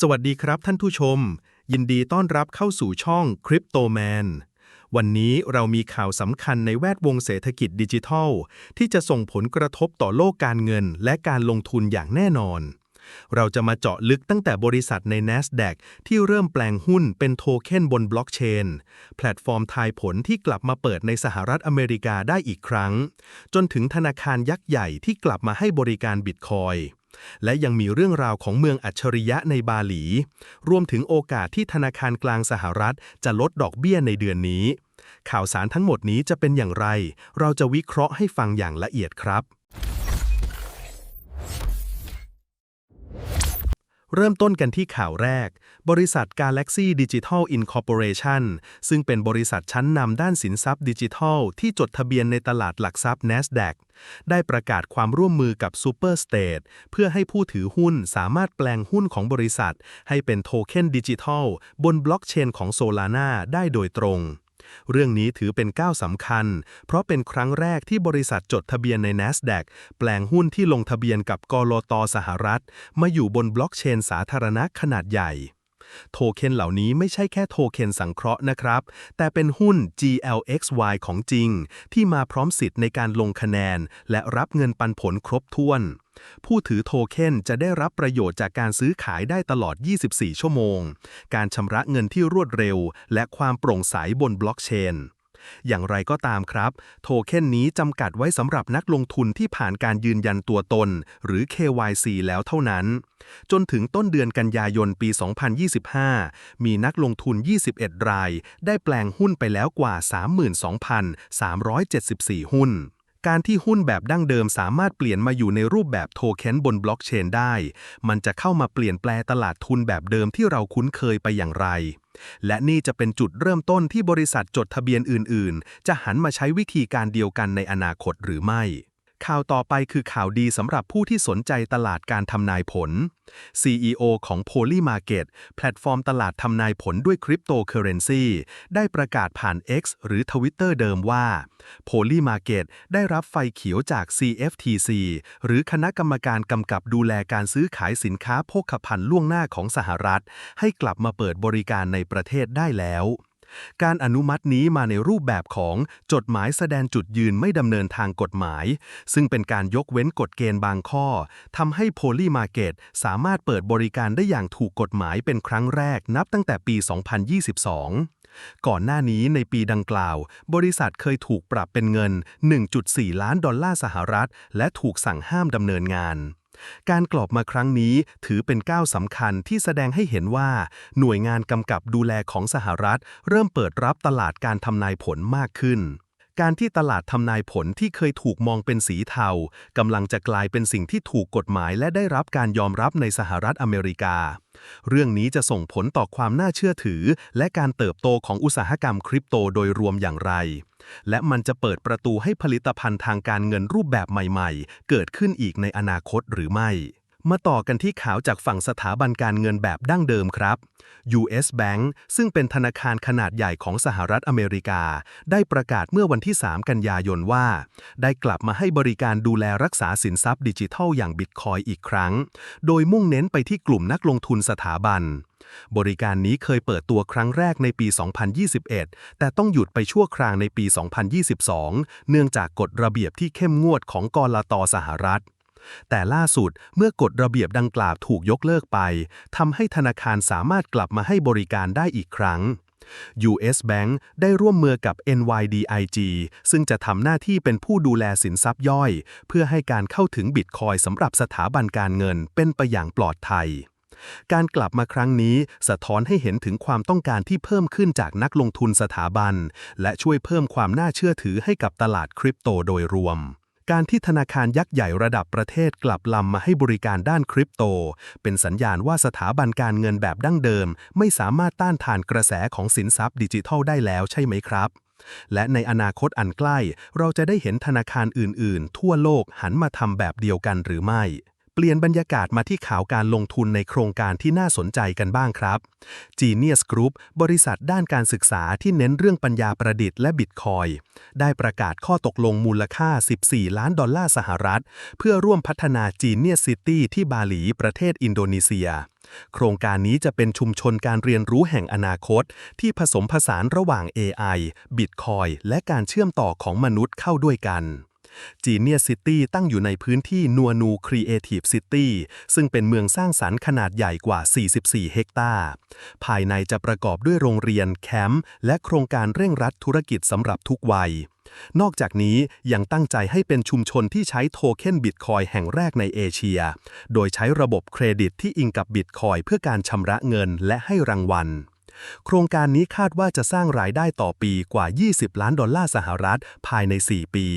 สวัสดีครับท่านผู้ชม ยินดีต้อนรับเข้าสู่ช่อง Crypto Man วันนี้เรามีข่าวสำคัญในแวดวงเศรษฐกิจดิจิทัล ที่จะส่งผลกระทบต่อโลกการเงินและการลงทุนอย่างแน่นอน เราจะมาเจาะลึกตั้งแต่บริษัทใน NASDAQ ที่เริ่มแปลงหุ้นเป็นโทเค็นบนบล็อกเชน แพลตฟอร์มทายผลที่กลับมาเปิดในสหรัฐอเมริกาได้อีกครั้ง จนถึงธนาคารยักษ์ใหญ่ที่กลับมาให้บริการบิตคอยน์ และยังมีเรื่องราวของเมืองอัจฉริยะในบาหลี รวมถึงโอกาสที่ธนาคารกลางสหรัฐจะลดดอกเบี้ยในเดือนนี้ ข่าวสารทั้งหมดนี้จะเป็นอย่างไร เราจะวิเคราะห์ให้ฟังอย่างละเอียดครับ เริ่มต้นกันที่ข่าวแรก บริษัท Galaxy Digital Incorporation ซึ่งเป็นบริษัทชั้นนำด้านสินทรัพย์ดิจิทัล ที่จดทะเบียนในตลาดหลักทรัพย์ NASDAQ ได้ประกาศความร่วมมือกับ Superstate เพื่อให้ผู้ถือหุ้นสามารถแปลงหุ้นของบริษัท ให้เป็นโทเค็นดิจิทัล บนบล็อกเชนของ Solana ได้โดยตรง เรื่องนี้ถือเป็นก้าวสำคัญ เพราะเป็นครั้งแรกที่บริษัทจดทะเบียนใน NASDAQ แปลงหุ้นที่ลงทะเบียนกับกลตสหรัฐ มาอยู่บนบล็อกเชนสาธารณะขนาดใหญ่ โทเค็นเหล่านี้ไม่ใช่แค่โทเค็นสังเคราะห์นะครับ แต่เป็นหุ้น GLXY ของจริง ที่มาพร้อมสิทธิ์ในการลงคะแนน และรับเงินปันผลครบถ้วนผู้ถือโทเค็นจะได้รับประโยชน์จากการซื้อขายได้ตลอด 24 ชั่วโมง การชำระเงินที่รวดเร็ว และความโปร่งใสบนบล็อกเชน อย่างไรก็ตามครับ โทเค็นนี้จำกัดไว้สำหรับนักลงทุนที่ผ่านการยืนยันตัวตน หรือ KYC แล้วเท่านั้น จนถึงต้นเดือนกันยายนปี 2025 มีนักลงทุน 21 ราย ได้แปลงหุ้นไปแล้วกว่า 32,374 หุ้นการที่หุ้นแบบดั้งเดิมสามารถเปลี่ยนมาอยู่ในรูปแบบโทเค็นบนบล็อกเชนได้ มันจะเข้ามาเปลี่ยนแปลตลาดทุนแบบเดิมที่เราคุ้นเคยไปอย่างไร และนี่จะเป็นจุดเริ่มต้นที่บริษัทจดทะเบียนอื่น ๆ จะหันมาใช้วิธีการเดียวกันในอนาคตหรือไม่ ข่าวต่อไปคือข่าวดีสำหรับผู้ที่สนใจตลาดการทำนายผล CEO ของ Polymarket แพลตฟอร์มตลาดทำนายผลด้วยคริปโตเคอเรนซีได้ประกาศผ่าน X หรือ Twitter เดิมว่า Polymarket ได้รับไฟเขียวจาก CFTC หรือคณะกรรมการกำกับดูแลการซื้อขายสินค้าโภคภัณฑ์ล่วงหน้าของสหรัฐ ให้กลับมาเปิดบริการในประเทศได้แล้ว การอนุมัตินี้มาในรูปแบบของจดหมายแสดงจุดยืนไม่ดำเนินทางกฎหมาย ซึ่งเป็นการยกเว้นกฎเกณฑ์บางข้อทำให้โพลีมาเก็ตสามารถเปิดบริการได้อย่างถูกกฎหมายเป็นครั้งแรกนับตั้งแต่ปี 2022ก่อนหน้านี้ในปีดังกล่าว บริษัทเคยถูกปรับเป็นเงิน 1.4 ล้านดอลลาร์สหรัฐ และถูกสั่งห้ามดำเนินงาน การกลอบมาครั้งนี้ถือเป็นก้าวสำคัญที่แสดงให้เห็นว่า หน่วยงานกำกับดูแลของสหรัฐ เริ่มเปิดรับตลาดการทำนายผลมากขึ้น การที่ตลาดทำนายผลที่เคยถูกมองเป็นสีเทากำลังจะกลายเป็นสิ่งที่ถูกกฎหมายและได้รับการยอมรับในสหรัฐอเมริกา เรื่องนี้จะส่งผลต่อความน่าเชื่อถือ และการเติบโตของอุตสาหกรรมคริปโตโดยรวมอย่างไร และมันจะเปิดประตูให้ผลิตภัณฑ์ทางการเงินรูปแบบใหม่ๆ เกิดขึ้นอีกในอนาคตหรือไม่ มาต่อกันที่ข่าวจากฝั่งสถาบันการเงินแบบดั้งเดิมครับ US Bank ซึ่งเป็นธนาคารขนาดใหญ่ของสหรัฐอเมริกา ได้ประกาศเมื่อวันที่ 3 กันยายนว่า ได้กลับมาให้บริการดูแลรักษาสินทรัพย์ดิจิทัลอย่างบิตคอยอีกครั้ง โดยมุ่งเน้นไปที่กลุ่มนักลงทุนสถาบัน บริการนี้เคยเปิดตัวครั้งแรกในปี 2021 แต่ต้องหยุดไปชั่วคราวในปี 2022 เนื่องจากกฎระเบียบที่เข้มงวดของกลตสหรัฐ แต่ล่าสุดเมื่อกฎระเบียบดังกล่าวถูกยกเลิกไปทำให้ธนาคารสามารถกลับมาให้บริการได้อีกครั้ง US Bank ได้ร่วมมือกับ NYDIG ซึ่งจะทำหน้าที่เป็นผู้ดูแลสินทรัพย์ย่อย เพื่อให้การเข้าถึงบิตคอยสำหรับสถาบันการเงินเป็นไปอย่างปลอดภัย การกลับมาครั้งนี้สะท้อนให้เห็นถึงความต้องการที่เพิ่มขึ้นจากนักลงทุนสถาบัน และช่วยเพิ่มความน่าเชื่อถือให้กับตลาดคริปโตโดยรวม การที่ธนาคารยักษ์ใหญ่ระดับประเทศกลับลำมาให้บริการด้านคริปโต เป็นสัญญาณว่าสถาบันการเงินแบบดั้งเดิม ไม่สามารถต้านทานกระแสของสินทรัพย์ดิจิทัลได้แล้วใช่ไหมครับและในอนาคตอันใกล้ เราจะได้เห็นธนาคารอื่น ๆ ทั่วโลกหันมาทำแบบเดียวกันหรือไม่ เปลี่ยนบรรยากาศมาที่ข่าวการลงทุนในโครงการที่น่าสนใจกันบ้างครับ Genius Group บริษัทด้านการศึกษาที่เน้นเรื่องปัญญาประดิษฐ์และบิตคอยได้ประกาศข้อตกลงมูลค่า 14 ล้านดอลลาร์สหรัฐ เพื่อร่วมพัฒนา Genius City ที่บาหลีประเทศอินโดนีเซียโครงการนี้จะเป็นชุมชนการเรียนรู้แห่งอนาคต ที่ผสมผสานระหว่าง AI Bitcoin และการเชื่อมต่อของมนุษย์เข้าด้วยกัน Genius City ตั้งอยู่ในพื้นที่นัวนู Creative City ซึ่งเป็นเมืองสร้างสรรค์ขนาดใหญ่กว่า 44 เฮกตาร์ ภายในจะประกอบด้วยโรงเรียน แคมป์ และโครงการเร่งรัดธุรกิจสำหรับทุกวัย นอกจากนี้ยังตั้งใจให้เป็นชุมชนที่ใช้โทเค็นบิตคอยแห่งแรกในเอเชีย โดยใช้ระบบเครดิตที่อิงกับบิตคอยเพื่อการชำระเงินและให้รางวัลโครงการนี้คาดว่าจะสร้างรายได้ต่อปีกว่า 20 ล้านดอลลาร์สหรัฐภายใน 4 ปี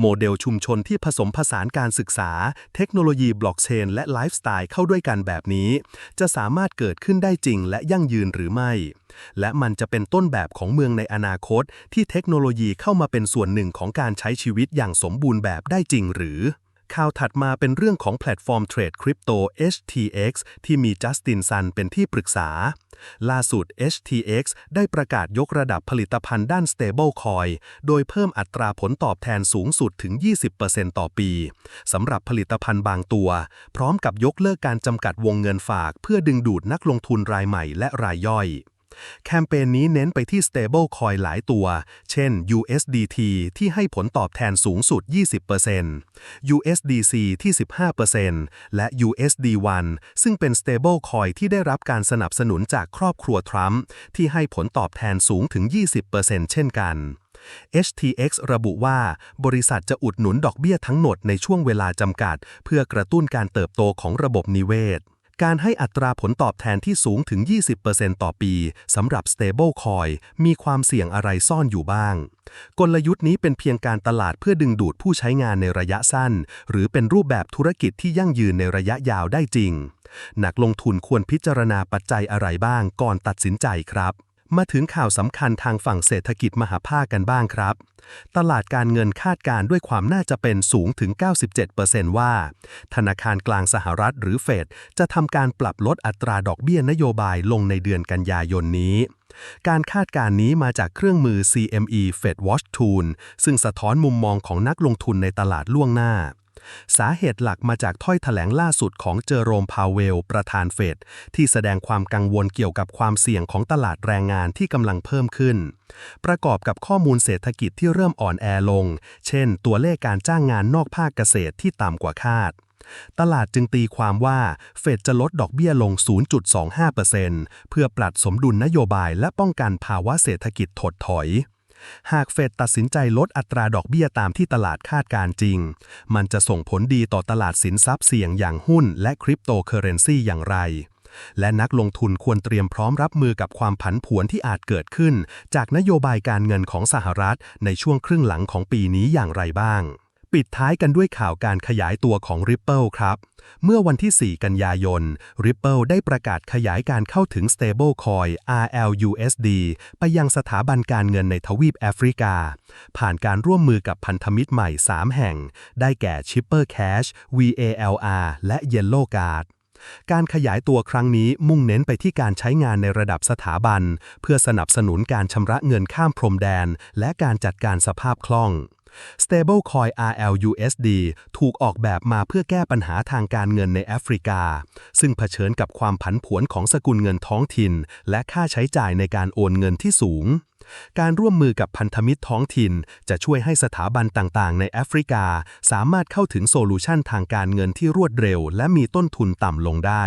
โมเดลชุมชนที่ผสมผสานการศึกษา เทคโนโลยีบล็อกเชน และไลฟ์สไตล์เข้าด้วยกันแบบนี้ จะสามารถเกิดขึ้นได้จริงและยั่งยืนหรือไม่ และมันจะเป็นต้นแบบของเมืองในอนาคต ที่เทคโนโลยีเข้ามาเป็นส่วนหนึ่งของการใช้ชีวิตอย่างสมบูรณ์แบบได้จริงหรือ ข่าวถัดมาเป็นเรื่องของแพลตฟอร์มเทรดคริปโต HTX ที่มีจัสตินซันเป็นที่ปรึกษา ล่าสุด HTX ได้ประกาศยกระดับผลิตภัณฑ์ด้าน Stablecoin โดยเพิ่มอัตราผลตอบแทนสูงสุดถึง 20%ต่อปี สำหรับผลิตภัณฑ์บางตัว พร้อมกับยกเลิกการจำกัดวงเงินฝาก เพื่อดึงดูดนักลงทุนรายใหม่และรายย่อย แคมเปญนี้เน้นไปที่ stable coin หลายตัว เช่น USDT ที่ให้ผลตอบแทนสูงสุด 20% USDC ที่ 15%และ USD1 ซึ่งเป็น stable coin ที่ได้รับการสนับสนุนจากครอบครัวทรัมป์ที่ให้ผลตอบแทนสูงถึง 20%เช่นกัน HTX ระบุว่า บริษัทจะอุดหนุนดอกเบี้ยทั้งหมดในช่วงเวลาจำกัด เพื่อกระตุ้นการเติบโตของระบบนิเวศ การให้อัตราผลตอบแทนที่สูงถึง 20%ต่อปีสำหรับ Stable Coin มีความเสี่ยงอะไรซ่อนอยู่บ้าง กลยุทธ์นี้เป็นเพียงการตลาดเพื่อดึงดูดผู้ใช้งานในระยะสั้น หรือเป็นรูปแบบธุรกิจที่ยั่งยืนในระยะยาวได้จริง นักลงทุนควรพิจารณาปัจจัยอะไรบ้างก่อนตัดสินใจครับ มาถึงข่าวสำคัญทางฝั่งเศรษฐกิจมหาภาคกันบ้างครับ ตลาดการเงินคาดการด้วยความน่าจะเป็นสูงถึง 97%ว่า ธนาคารกลางสหรัฐหรือเฟดจะทำการปรับลดอัตราดอกเบี้ยนโยบายลงในเดือนกันยายนนี้ การคาดการณ์นี้มาจากเครื่องมือ CME Fed Watch Tool ซึ่งสะท้อนมุมมองของนักลงทุนในตลาดล่วงหน้า สาเหตุหลักมาจากถ้อยแถลงล่าสุดของเจอโรมพาวเวล ประธานเฟดที่แสดงความกังวลเกี่ยวกับความเสี่ยงของตลาดแรงงานที่กำลังเพิ่มขึ้น ประกอบกับข้อมูลเศรษฐกิจที่เริ่มอ่อนแอลง เช่น ตัวเลขการจ้างงานนอกภาคเกษตรที่ต่ำกว่าคาด ตลาดจึงตีความว่าเฟดจะลดดอกเบี้ยลง 0.25%เพื่อปรับสมดุลนโยบายและป้องกันภาวะเศรษฐกิจถดถอย หากเฟดตัดสินใจลดอัตราดอกเบี้ยตามที่ตลาดคาดการจริง มันจะส่งผลดีต่อตลาดสินทรัพย์เสี่ยงอย่างหุ้นและคริปโตเคอเรนซีอย่างไร และนักลงทุนควรเตรียมพร้อมรับมือกับความผันผวนที่อาจเกิดขึ้น จากนโยบายการเงินของสหรัฐในช่วงครึ่งหลังของปีนี้อย่างไรบ้าง ปิดท้ายกันด้วยข่าวการขยายตัวของ Ripple ครับ เมื่อวันที่ 4 กันยายน Ripple ได้ประกาศขยายการเข้าถึง Stablecoin RLUSD ไปยังสถาบันการเงินในทวีปแอฟริกา ผ่านการร่วมมือกับพันธมิตรใหม่ 3 แห่ง ได้แก่ Chipper Cash VALR และ Yellow Card การขยายตัวครั้งนี้มุ่งเน้นไปที่การใช้งานในระดับสถาบัน เพื่อสนับสนุนการชำระเงินข้ามพรมแดน และการจัดการสภาพคล่อง Stablecoin RLUSD ถูกออกแบบมาเพื่อแก้ปัญหาทางการเงินในแอฟริกา ซึ่งเผชิญกับความผันผวนของสกุลเงินท้องถิ่น และค่าใช้จ่ายในการโอนเงินที่สูง การร่วมมือกับพันธมิตรท้องถิ่น จะช่วยให้สถาบันต่างๆ ในแอฟริกา สามารถเข้าถึงโซลูชันทางการเงินที่รวดเร็ว และมีต้นทุนต่ำลงได้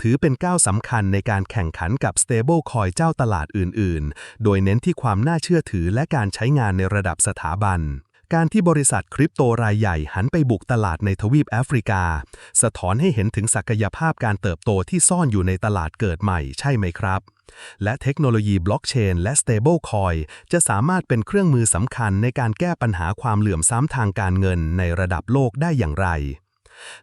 ถือเป็นก้าวสำคัญในการแข่งขันกับ Stablecoin เจ้าตลาดอื่นๆ โดยเน้นที่ความน่าเชื่อถือและการใช้งานในระดับสถาบัน การที่บริษัทคริปโตรายใหญ่หันไปบุกตลาดในทวีปแอฟริกา สะท้อนให้เห็นถึงศักยภาพการเติบโตที่ซ่อนอยู่ในตลาดเกิดใหม่ใช่ไหมครับและเทคโนโลยีบล็อกเชนและ Stablecoin จะสามารถเป็นเครื่องมือสำคัญในการแก้ปัญหาความเหลื่อมซ้ำทางการเงินในระดับโลกได้อย่างไร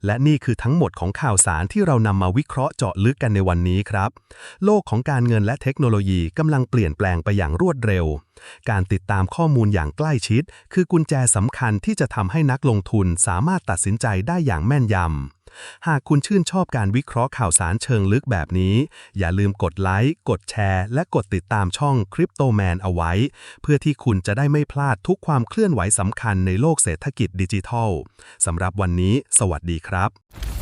และนี่คือทั้งหมดของข่าวสารที่เรานำมาวิเคราะห์เจาะลึกกันในวันนี้ครับ โลกของการเงินและเทคโนโลยีกำลังเปลี่ยนแปลงไปอย่างรวดเร็ว การติดตามข้อมูลอย่างใกล้ชิด คือกุญแจสำคัญที่จะทำให้นักลงทุนสามารถตัดสินใจได้อย่างแม่นยำ หากคุณชื่นชอบการวิเคราะห์ข่าวสารเชิงลึกแบบนี้ อย่าลืมกดไลค์ กดแชร์ และกดติดตามช่อง Crypto Man เอาไว้ เพื่อที่คุณจะได้ไม่พลาดทุกความเคลื่อนไหวสำคัญในโลกเศรษฐกิจดิจิทัลสำหรับวันนี้ สวัสดีครับ